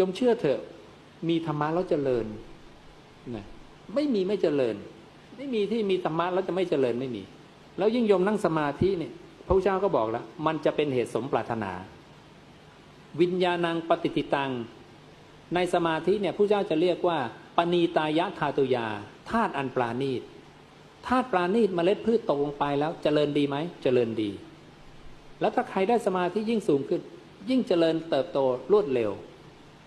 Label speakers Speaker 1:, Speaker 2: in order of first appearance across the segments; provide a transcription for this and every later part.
Speaker 1: ยมเชื่อเถอะ มีธรรมะแล้วเจริญนะไม่มีไม่เจริญ ไม่มีที่มีธรรมะแล้วจะไม่เจริญไม่มี แล้วยิ่งยมนั่งสมาธิเนี่ยพระเจ้าก็บอกแล้ว มันจะเป็นเหตุสมปรารถนา วิญญาณังปฏิติตัง ในสมาธิเนี่ยผู้เจ้าจะเรียกว่า ปณีตายะธาตุยาธาตุอันปราณีตธาตุปราณีตเมล็ดพืชตกลงไปแล้วเจริญดีไหมเจริญดี แล้วถ้าใครได้สมาธิยิ่งสูงขึ้น ยิ่งเจริญเติบโตรวดเร็ว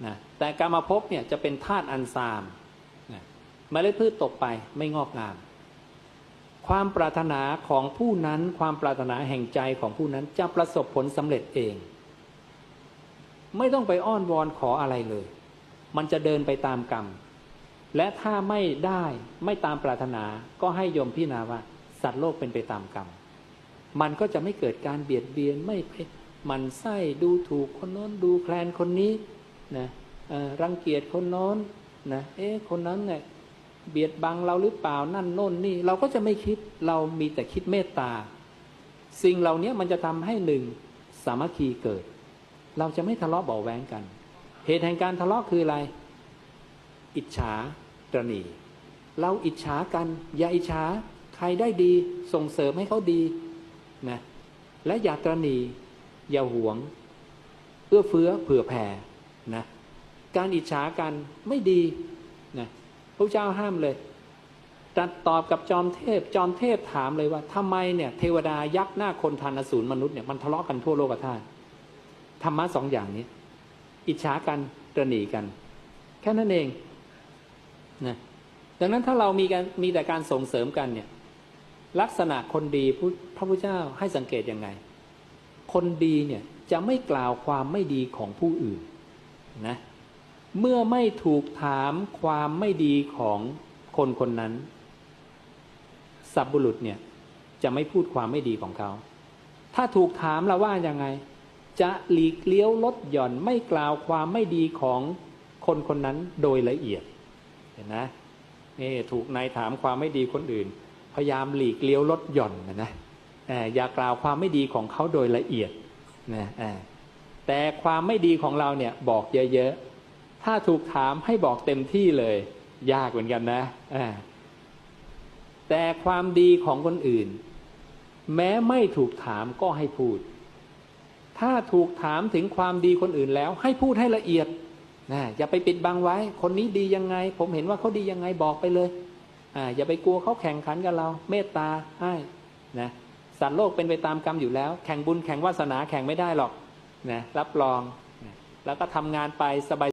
Speaker 1: นะแต่การมาพบเนี่ยจะเป็นธาตุอันซามนะเมล็ดพืชตกไปไม่งอกงาม ความปรารถนาของผู้นั้นความปรารถนาแห่งใจของผู้นั้นจะประสบผลสำเร็จเอง ไม่ต้องไปอ้อนวอนขออะไรเลย มันจะเดินไปตามกรรม และถ้าไม่ได้ไม่ตามปรารถนาก็ให้ยมพิจารณาว่า สัตว์โลกเป็นไปตามกรรม มันก็จะไม่เกิดการเบียดเบียนไม่ไปหมันไส้ดูถูกคนโน้นดูแคลนคนนี้ นะรังเกียจคนโน้นนะเอ๊ะคนนั้นเนี่ยเบียดบังเราหรือเปล่านั่นโน่นนี่ เราก็จะไม่คิดเรามีแต่คิดเมตตา สิ่งเหล่านี้มันจะทำให้หนึ่งสามัคคีเกิด เราจะไม่ทะเลาะเบาแวงกัน เหตุแห่งการทะเลาะคืออะไร อิจฉาตรณีเราอิจฉากัน อย่าอิจฉาใครได้ดีส่งเสริมให้เขาดีนะและอย่าตรณีอย่าหวง เอื้อเฟื้อเผื่อแผ่ นะการอิจฉากันไม่ดีนะพระเจ้าห้ามเลยตรัสตอบกับจอมเทพ จอมเทพถามเลยว่าทำไมเนี่ยเทวดายักษ์หน้าคนทานอสูรมนุษย์เนี่ยมันทะเลาะกันทั่วโลกธาตุธรรมะสองอย่างนี้ อิจฉากันตรณีกัน แค่นั้นเองนะดังนั้นถ้าเรามีการมีแต่การส่งเสริมกันเนี่ย ลักษณะคนดีพพระพุทธเจ้าให้สังเกตยังไง คนดีเนี่ยจะไม่กล่าวความไม่ดีของผู้อื่น นะเมื่อไม่ถูกถามความไม่ดีของคนคนนั้นสับบุรุษเนี่ยจะไม่พูดความไม่ดีของเขา ถ้าถูกถามเราว่ายังไง จะหลีกเลี้ยวลดหย่อนไม่กล่าวความไม่ดีของคนคนนั้นโดยละเอียด เห็นนะนี่ถูกนายถามความไม่ดีคนอื่น พยายามหลีกเลี้ยวลดหย่อนนะนะอย่ากล่าวความไม่ดีของเขาโดยละเอียดนะอ่อ แต่ความไม่ดีของเราเนี่ยบอกเยอะๆ ถ้าถูกถามให้บอกเต็มที่เลย ยากเหมือนกันนะแต่ความดีของคนอื่น แม้ไม่ถูกถามก็ให้พูด ถ้าถูกถามถึงความดีคนอื่นแล้ว ให้พูดให้ละเอียดนะอย่าไปปิดบังไว้ คนนี้ดียังไง ผมเห็นว่าเขาดียังไงบอกไปเลยอ่าอย่าไปกลัวเขาแข่งขันกับเรา เมตตาให้นะสัตว์โลกเป็นไปตามกรรมอยู่แล้ว แข่งบุญแข่งวาสนาแข่งไม่ได้หรอก นะรับรองนะแล้วก็ทำงานไปสบาย